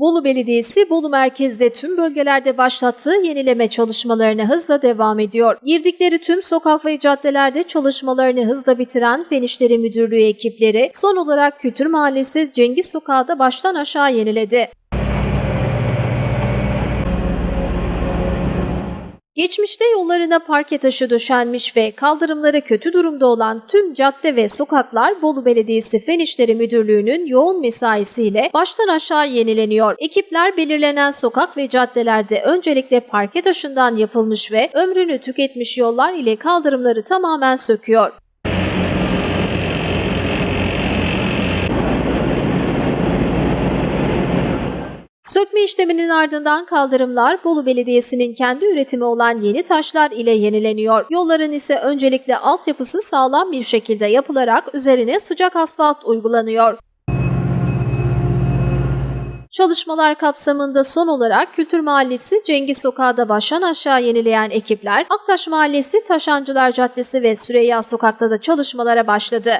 Bolu Belediyesi Bolu merkezde tüm bölgelerde başlattığı yenileme çalışmalarına hızla devam ediyor. Girdikleri tüm sokak ve caddelerde çalışmalarını hızla bitiren Fen İşleri Müdürlüğü ekipleri son olarak Kültür Mahallesi Cengiz Sokağı da baştan aşağı yeniledi. Geçmişte yollarına parke taşı döşenmiş ve kaldırımları kötü durumda olan tüm cadde ve sokaklar Bolu Belediyesi Fen İşleri Müdürlüğü'nün yoğun mesaisiyle baştan aşağı yenileniyor. Ekipler belirlenen sokak ve caddelerde öncelikle parke taşından yapılmış ve ömrünü tüketmiş yollar ile kaldırımları tamamen söküyor. Sökme işleminin ardından kaldırımlar Bolu Belediyesi'nin kendi üretimi olan yeni taşlar ile yenileniyor. Yolların ise öncelikle altyapısı sağlam bir şekilde yapılarak üzerine sıcak asfalt uygulanıyor. Çalışmalar kapsamında son olarak Kültür Mahallesi Cengiz Sokağı'da baştan aşağı yenileyen ekipler Aktaş Mahallesi Taşancılar Caddesi ve Süreyya Sokak'ta da çalışmalara başladı.